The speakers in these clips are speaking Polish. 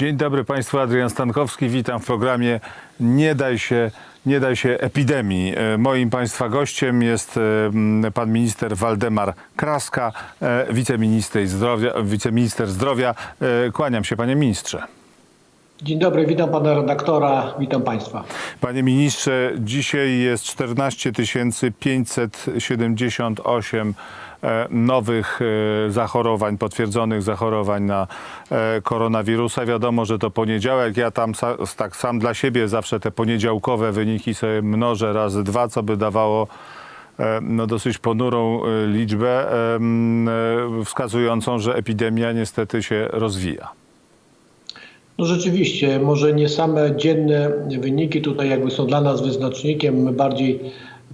Dzień dobry Państwu, Adrian Stankowski. Witam w programie Nie daj się, nie daj się epidemii. E, Moim Państwa gościem jest e, pan minister Waldemar Kraska, e, wiceminister zdrowia. Wiceminister zdrowia. Kłaniam się Panie Ministrze. Dzień dobry, witam pana redaktora, witam państwa. Panie ministrze, dzisiaj jest 14 578 e, nowych e, zachorowań, potwierdzonych zachorowań na e, koronawirusa. Wiadomo, że to poniedziałek. Ja tam tak sam dla siebie zawsze te poniedziałkowe wyniki sobie mnożę razy dwa, co by dawało e, no, dosyć ponurą e, liczbę, e, e, wskazującą, że epidemia niestety się rozwija. No rzeczywiście, może nie same dzienne wyniki tutaj jakby są dla nas wyznacznikiem. My bardziej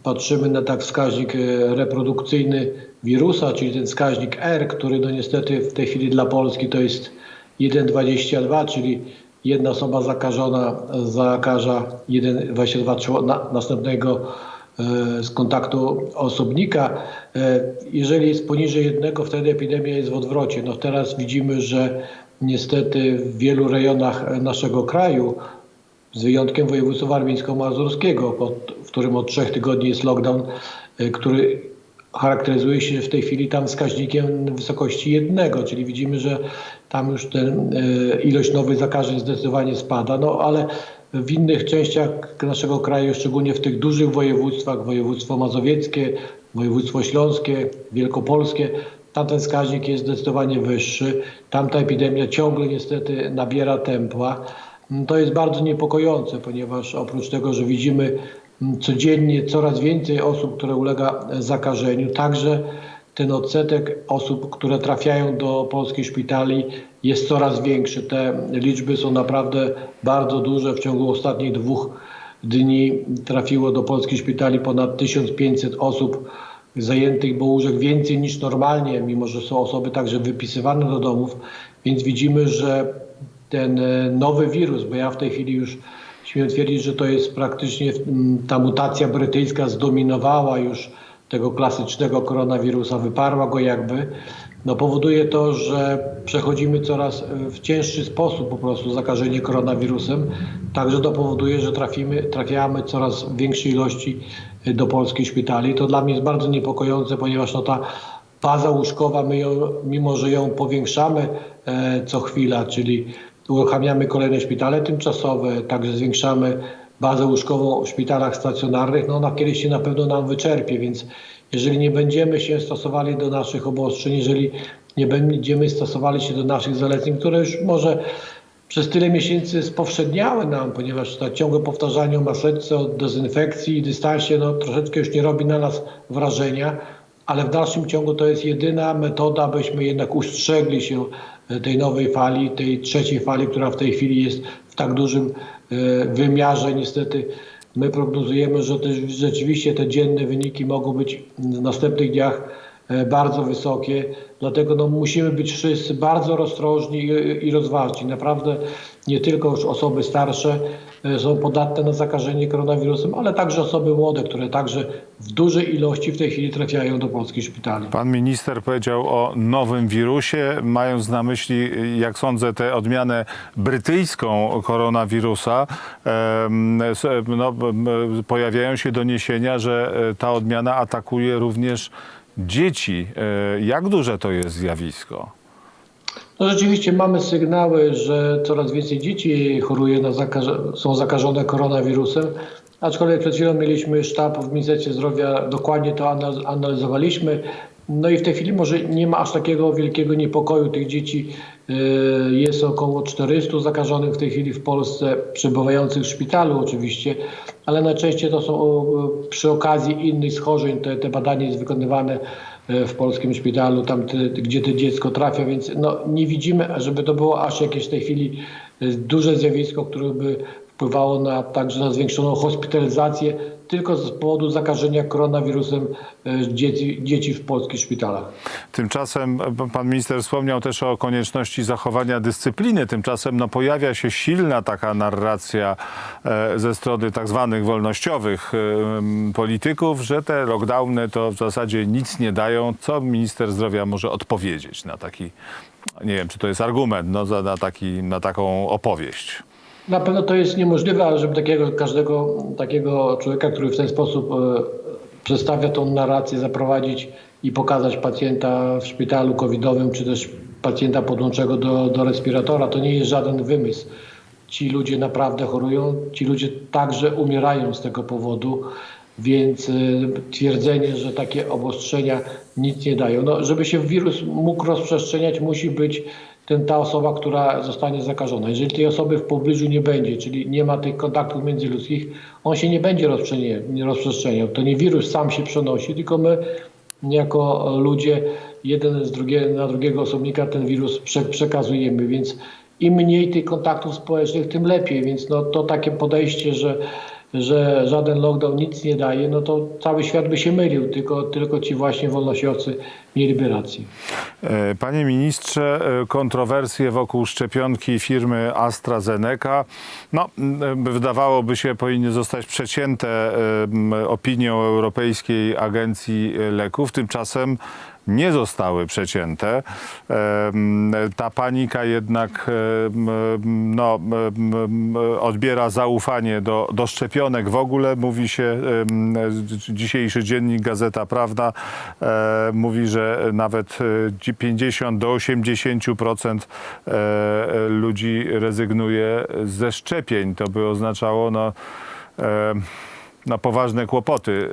patrzymy na tak wskaźnik e, reprodukcyjny wirusa, czyli ten wskaźnik R, który no niestety w tej chwili dla Polski to jest 1,22, czyli jedna osoba zakażona zakaża 1,22 czło- na- następnego e, z kontaktu osobnika. E, Jeżeli jest poniżej jednego, wtedy epidemia jest w odwrocie. No teraz widzimy, że niestety w wielu rejonach naszego kraju, z wyjątkiem województwa warmińsko-mazurskiego, w którym od trzech tygodni jest lockdown, e, który charakteryzuje się w tej chwili tam wskaźnikiem wysokości jednego, czyli widzimy, że tam już ten, e, ilość nowych zakażeń zdecydowanie spada, no ale w innych częściach naszego kraju, szczególnie w tych dużych województwach, województwo mazowieckie, województwo śląskie, wielkopolskie, tam ten wskaźnik jest zdecydowanie wyższy. Tam ta epidemia ciągle niestety nabiera tempa. Mm, To jest bardzo niepokojące, ponieważ oprócz tego, że widzimy mm, codziennie coraz więcej osób, które ulega zakażeniu, także ten odsetek osób, które trafiają do polskich szpitali jest coraz większy. Te liczby są naprawdę bardzo duże. W ciągu ostatnich dwóch dni trafiło do polskich szpitali ponad 1500 osób zajętych, bo łóżek więcej niż normalnie, mimo że są osoby także wypisywane do domów, więc widzimy, że ten e, nowy wirus, bo ja w tej chwili już śmiem twierdzić, że to jest praktycznie mm, ta mutacja brytyjska zdominowała już tego klasycznego koronawirusa, wyparła go jakby, no powoduje to, że przechodzimy coraz e, w cięższy sposób po prostu zakażenie koronawirusem. Także to powoduje, że trafimy, trafiamy coraz większej ilości e, do polskich szpitali. To dla mnie jest bardzo niepokojące, ponieważ no ta baza łóżkowa, my ją, mimo że ją powiększamy e, co chwila, czyli uruchamiamy kolejne szpitale tymczasowe, także zwiększamy bazę łóżkową w szpitalach stacjonarnych, no ona kiedyś się na pewno nam wyczerpie, więc jeżeli nie będziemy się stosowali do naszych obostrzeń, jeżeli nie będziemy stosowali się do naszych zaleceń, które już może przez tyle miesięcy spowszedniały nam, ponieważ to ciągłe powtarzanie o maseczce, o dezynfekcji i dystansie no, troszeczkę już nie robi na nas wrażenia, ale w dalszym ciągu to jest jedyna metoda, abyśmy jednak ustrzegli się tej nowej fali, tej trzeciej fali, która w tej chwili jest w tak dużym e, wymiarze. Niestety my prognozujemy, że też rzeczywiście te dzienne wyniki mogą być w następnych dniach bardzo wysokie. Dlatego no, musimy być wszyscy bardzo roztrożni i, rozważni. Naprawdę nie tylko już osoby starsze e, są podatne na zakażenie koronawirusem, ale także osoby młode, które także w dużej ilości w tej chwili trafiają do polskich szpitali. Pan minister powiedział o nowym wirusie, mając na myśli, jak sądzę, tę odmianę brytyjską koronawirusa. No, pojawiają się doniesienia, że e, ta odmiana atakuje również dzieci. E, Jak duże to jest zjawisko? No rzeczywiście mamy sygnały, że coraz więcej dzieci choruje na są zakażone koronawirusem, aczkolwiek przed chwilą mieliśmy sztab w Ministerstwie Zdrowia, dokładnie to anal- analizowaliśmy. No i w tej chwili może nie ma aż takiego wielkiego niepokoju tych dzieci. Yy, Jest około 400 zakażonych w tej chwili w Polsce, przebywających w szpitalu oczywiście, ale najczęściej to są yy, przy okazji innych schorzeń. Te, te badanie jest wykonywane yy, w polskim szpitalu, tam te, gdzie to dziecko trafia, więc no, nie widzimy, żeby to było aż jakieś w tej chwili duże zjawisko, które by wpływało na, także na zwiększoną hospitalizację tylko z powodu zakażenia koronawirusem yy, dzieci, dzieci w polskich szpitalach. Tymczasem e, pan minister wspomniał też o konieczności zachowania dyscypliny. Tymczasem no, pojawia się silna taka narracja e, ze strony tak zwanych wolnościowych e, polityków, że te lockdowny to w zasadzie nic nie dają. Co minister zdrowia może odpowiedzieć na taki Nie wiem, czy to jest argument no, na, taki, na taką opowieść. Na pewno to jest niemożliwe, ale żeby takiego każdego takiego człowieka, który w ten sposób e, przedstawia tą narrację, zaprowadzić i pokazać pacjenta w szpitalu covidowym, czy też pacjenta podłączonego do, do respiratora, to nie jest żaden wymysł. Ci ludzie naprawdę chorują, ci ludzie także umierają z tego powodu, więc e, twierdzenie, że takie obostrzenia nic nie dają. No, żeby się wirus mógł rozprzestrzeniać, musi być ten, ta osoba, która zostanie zakażona. Jeżeli tej osoby w pobliżu nie będzie, czyli nie ma tych kontaktów międzyludzkich, on się nie będzie rozprzestrzeniał. To nie wirus sam się przenosi, tylko my jako ludzie jeden z drugiego, na drugiego osobnika ten wirus prze, przekazujemy, więc im mniej tych kontaktów społecznych, tym lepiej. Więc no, to takie podejście, że, że żaden lockdown nic nie daje, no to cały świat by się mylił, tylko, tylko ci właśnie wolnościowcy mieliby rację. E, Panie ministrze, e, kontrowersje wokół szczepionki firmy AstraZeneca, no, m, wydawałoby się, powinny zostać przecięte e, opinią Europejskiej Agencji Leków. Tymczasem nie zostały przecięte. E, Ta panika jednak e, no, odbiera zaufanie do, do szczepionek. W ogóle mówi się, dzisiejszy dziennik Gazeta Prawda e, mówi, że nawet e, 50 do 80% e, ludzi rezygnuje ze szczepień. To by oznaczało no, e, no, poważne kłopoty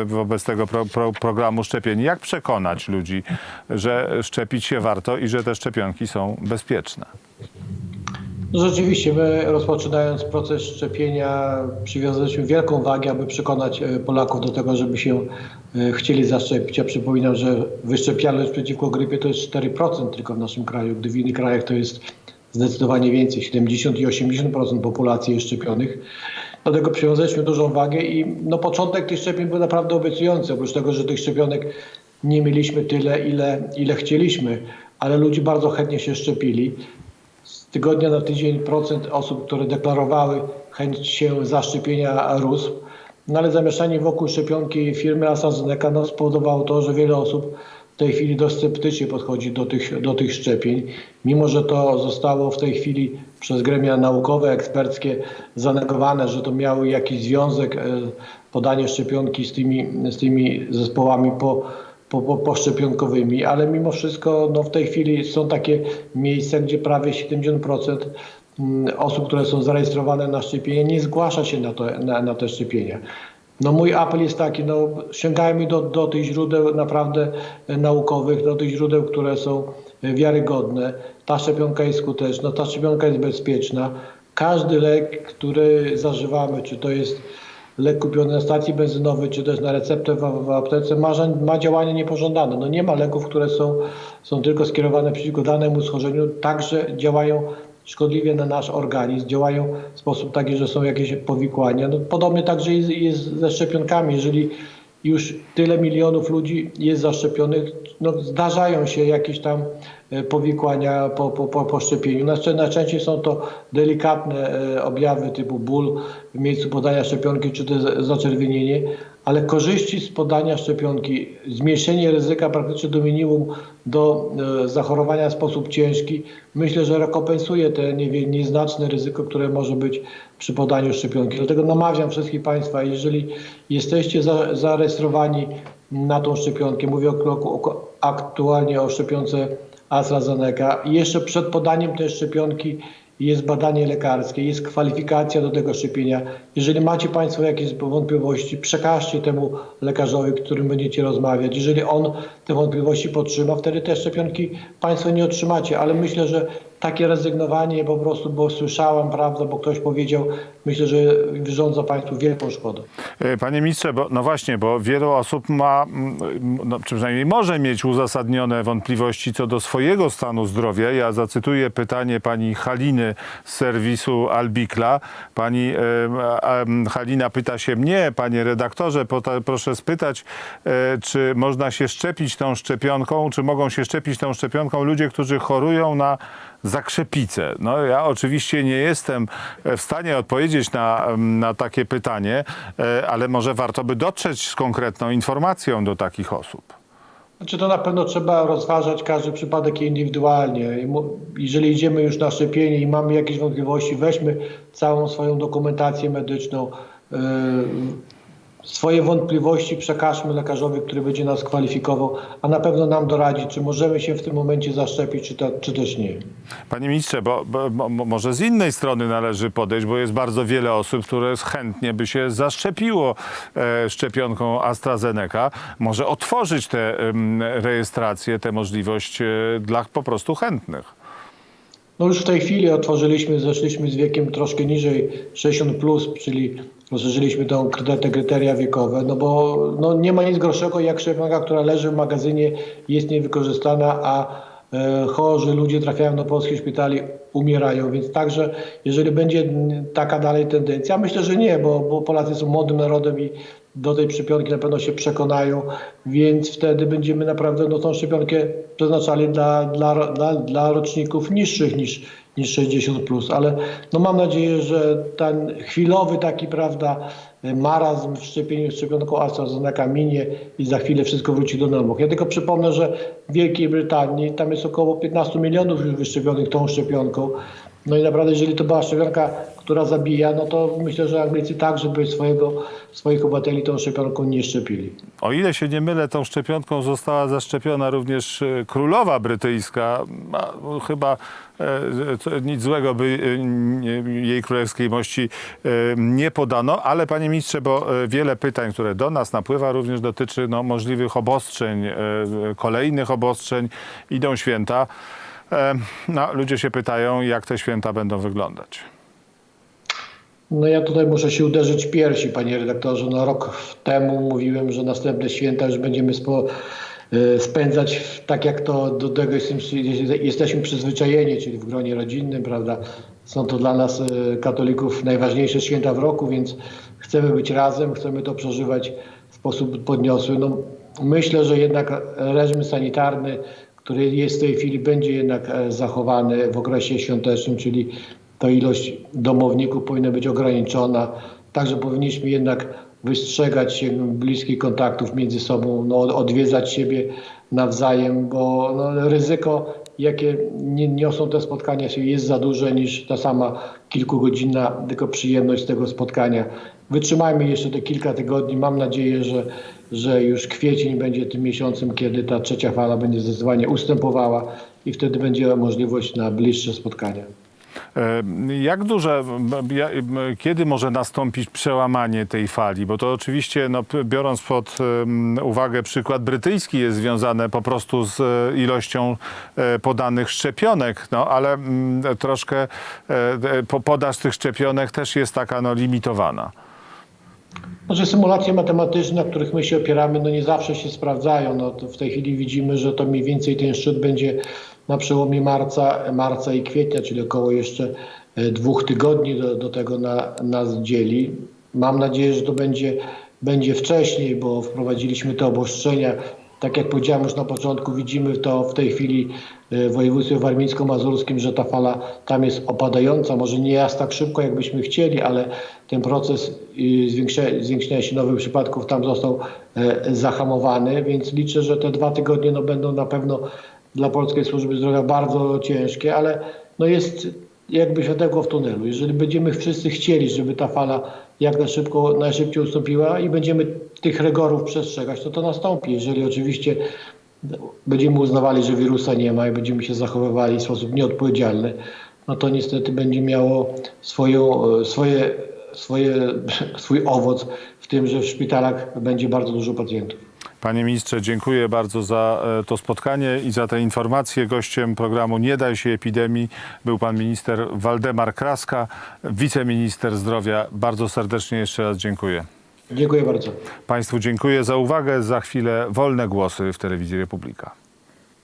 y, wobec tego pro, pro, programu szczepień. Jak przekonać ludzi, że szczepić się warto i że te szczepionki są bezpieczne? No Rzeczywiście, my rozpoczynając proces szczepienia przywiązaliśmy wielką wagę, aby przekonać e, Polaków do tego, żeby się e, chcieli zaszczepić. Ja przypominam, że wyszczepialność przeciwko grypie to jest 4% tylko w naszym kraju, gdy w innych krajach to jest zdecydowanie więcej, 70 i 80% populacji jest szczepionych. Dlatego przywiązaliśmy dużą wagę i no, początek tych szczepień był naprawdę obiecujący, oprócz tego, że tych szczepionek nie mieliśmy tyle, ile, ile chcieliśmy, ale ludzie bardzo chętnie się szczepili. Z tygodnia na tydzień procent osób, które deklarowały chęć się zaszczepienia rósł. No ale zamieszanie wokół szczepionki firmy AstraZeneca no, spowodowało to, że wiele osób w tej chwili dość sceptycznie podchodzi do tych, do tych szczepień, mimo że to zostało w tej chwili przez gremia naukowe, eksperckie zanegowane, że to miało jakiś związek e, podanie szczepionki z tymi, z tymi zespołami po, po, po, poszczepionkowymi, ale mimo wszystko no, w tej chwili są takie miejsca, gdzie prawie 70% mm, osób, które są zarejestrowane na szczepienie, nie zgłasza się na, to, na, na te szczepienia. No mój apel jest taki, no sięgajmy do, do tych źródeł naprawdę e, naukowych, do tych źródeł, które są wiarygodne. Ta szczepionka jest skuteczna, ta szczepionka jest bezpieczna. Każdy lek, który zażywamy, czy to jest lek kupiony na stacji benzynowej, czy też na receptę w, w aptece, ma, ma działanie niepożądane. No nie ma leków, które są, są tylko skierowane przeciwko danemu schorzeniu, także działają szkodliwie na nasz organizm, działają w sposób taki, że są jakieś powikłania. No, podobnie także jest, jest ze szczepionkami. Jeżeli już tyle milionów ludzi jest zaszczepionych, no zdarzają się jakieś tam e, powikłania po, po, po, po szczepieniu. Najczę- Najczęściej są to delikatne e, objawy typu ból w miejscu podania szczepionki czy też zaczerwienienie, ale korzyści z podania szczepionki, zmniejszenie ryzyka praktycznie do minimum do e, zachorowania w sposób ciężki, myślę, że rekompensuje te nie, nieznaczne ryzyko, które może być przy podaniu szczepionki. Dlatego namawiam wszystkich Państwa, jeżeli jesteście za, zarejestrowani na tą szczepionkę, mówię o, o, aktualnie o szczepionce AstraZeneca jeszcze przed podaniem tej szczepionki jest badanie lekarskie, jest kwalifikacja do tego szczepienia. Jeżeli macie Państwo jakieś wątpliwości, przekażcie temu lekarzowi, którym będziecie rozmawiać. Jeżeli on te wątpliwości podtrzyma, wtedy te szczepionki Państwo nie otrzymacie, ale myślę, że takie rezygnowanie po prostu, bo słyszałam, prawda, bo ktoś powiedział, myślę, że wyrządza Państwu wielką szkodę. E, Panie ministrze, bo, no właśnie, bo wielu osób ma, mm, no, przynajmniej może mieć uzasadnione wątpliwości co do swojego stanu zdrowia. Ja zacytuję pytanie pani Haliny z serwisu Albikla. Pani e, Halina pyta się mnie, panie redaktorze, proszę spytać, e, czy można się szczepić tą szczepionką, czy mogą się szczepić tą szczepionką ludzie, którzy chorują na zakrzepicę. No ja oczywiście nie jestem e, w stanie odpowiedzieć na, na takie pytanie, e, ale może warto by dotrzeć z konkretną informacją do takich osób. Znaczy to na pewno trzeba rozważać każdy przypadek indywidualnie. Jeżeli idziemy już na szczepienie i mamy jakieś wątpliwości, weźmy całą swoją dokumentację medyczną, yy, swoje wątpliwości przekażmy lekarzowi, który będzie nas kwalifikował, a na pewno nam doradzi, czy możemy się w tym momencie zaszczepić, czy, to, czy też nie. Panie ministrze, bo, bo, bo może z innej strony należy podejść, bo jest bardzo wiele osób, które chętnie by się zaszczepiło e, szczepionką AstraZeneca. Może otworzyć tę em, rejestrację, tę możliwość e, dla po prostu chętnych. No już w tej chwili otworzyliśmy, zeszliśmy z wiekiem troszkę niżej 60+, plus, czyli rozszerzyliśmy tą, te kryteria wiekowe, no bo no nie ma nic gorszego jak szczepionka, która leży w magazynie, jest niewykorzystana, a e, chorzy ludzie trafiają do polskich szpitali, umierają, więc także jeżeli będzie taka dalej tendencja, myślę, że nie, bo, bo Polacy są młodym narodem i do tej szczepionki na pewno się przekonają, więc wtedy będziemy naprawdę no, tą szczepionkę przeznaczali dla, dla, dla, dla roczników niższych niż, niż 60+. Plus. Ale no, mam nadzieję, że ten chwilowy taki, prawda, marazm w szczepieniu szczepionką AstraZeneca minie i za chwilę wszystko wróci do normy. Ja tylko przypomnę, że w Wielkiej Brytanii tam jest około 15 milionów już wyszczepionych tą szczepionką. No i naprawdę, jeżeli to była szczepionka, która zabija, no to myślę, że Anglicy także by swojego, swoich obywateli tą szczepionką nie szczepili. O ile się nie mylę, tą szczepionką została zaszczepiona również e, królowa brytyjska. No, chyba e, nic złego by e, jej królewskiej mości nie podano, ale panie ministrze, bo wiele pytań, które do nas napływa, również dotyczy no, możliwych obostrzeń, kolejnych obostrzeń. Idą święta. E, No, ludzie się pytają, jak te święta będą wyglądać. No ja tutaj muszę się uderzyć w piersi, panie redaktorze. No rok temu mówiłem, że następne święta już będziemy spo, y, spędzać tak jak to do tego jesteśmy przyzwyczajeni, czyli w gronie rodzinnym, prawda? Są to dla nas y, katolików najważniejsze święta w roku, więc chcemy być razem, chcemy to przeżywać w sposób podniosły. No, myślę, że jednak reżim sanitarny, który jest w tej chwili, będzie jednak e, zachowany w okresie świątecznym, czyli to ilość domowników powinna być ograniczona. Także powinniśmy jednak wystrzegać się bliskich kontaktów między sobą, no, odwiedzać siebie nawzajem, bo no, ryzyko, jakie niosą te spotkania, jest za duże niż ta sama kilkugodzinna tylko przyjemność tego spotkania. Wytrzymajmy jeszcze te kilka tygodni. Mam nadzieję, że, że już kwiecień będzie tym miesiącem, kiedy ta trzecia fala będzie zdecydowanie ustępowała i wtedy będzie możliwość na bliższe spotkania. E, Jak duże, kiedy może nastąpić przełamanie tej fali? Bo to oczywiście, no, biorąc pod uwagę przykład brytyjski, jest związane po prostu z e, ilością e, podanych szczepionek, no, ale mm, troszkę po- podaż tych szczepionek też jest taka no, limitowana. Znaczy symulacje matematyczne, na których my się opieramy, no nie zawsze się sprawdzają. No w tej chwili widzimy, że to mniej więcej ten szczyt będzie na przełomie marca, marca i kwietnia, czyli około jeszcze e, dwóch tygodni do, do tego na, nas dzieli. Mam nadzieję, że to będzie, będzie wcześniej, bo wprowadziliśmy te obostrzenia. Tak jak powiedziałem już na początku, widzimy to w tej chwili e, w województwie warmińsko-mazurskim, że ta fala tam jest opadająca. Może nie jest tak szybko, jakbyśmy chcieli, ale ten proces y, zwiększa- zwiększenia się nowych przypadków tam został e, zahamowany, więc liczę, że te dwa tygodnie no, będą na pewno dla Polskiej Służby Zdrowia bardzo ciężkie, ale no jest jakby światełko w tunelu. Jeżeli będziemy wszyscy chcieli, żeby ta fala jak najszybko, najszybciej ustąpiła i będziemy tych rygorów przestrzegać, to to nastąpi. Jeżeli oczywiście będziemy uznawali, że wirusa nie ma i będziemy się zachowywali w sposób nieodpowiedzialny, no to niestety będzie miało swoją, swoje, swoje, swój owoc w tym, że w szpitalach będzie bardzo dużo pacjentów. Panie ministrze, dziękuję bardzo za e, to spotkanie i za te informacje. Gościem programu Nie daj się epidemii był pan minister Waldemar Kraska, wiceminister zdrowia. Bardzo serdecznie jeszcze raz dziękuję. Dziękuję bardzo. Państwu dziękuję za uwagę. Za chwilę wolne głosy w Telewizji Republika.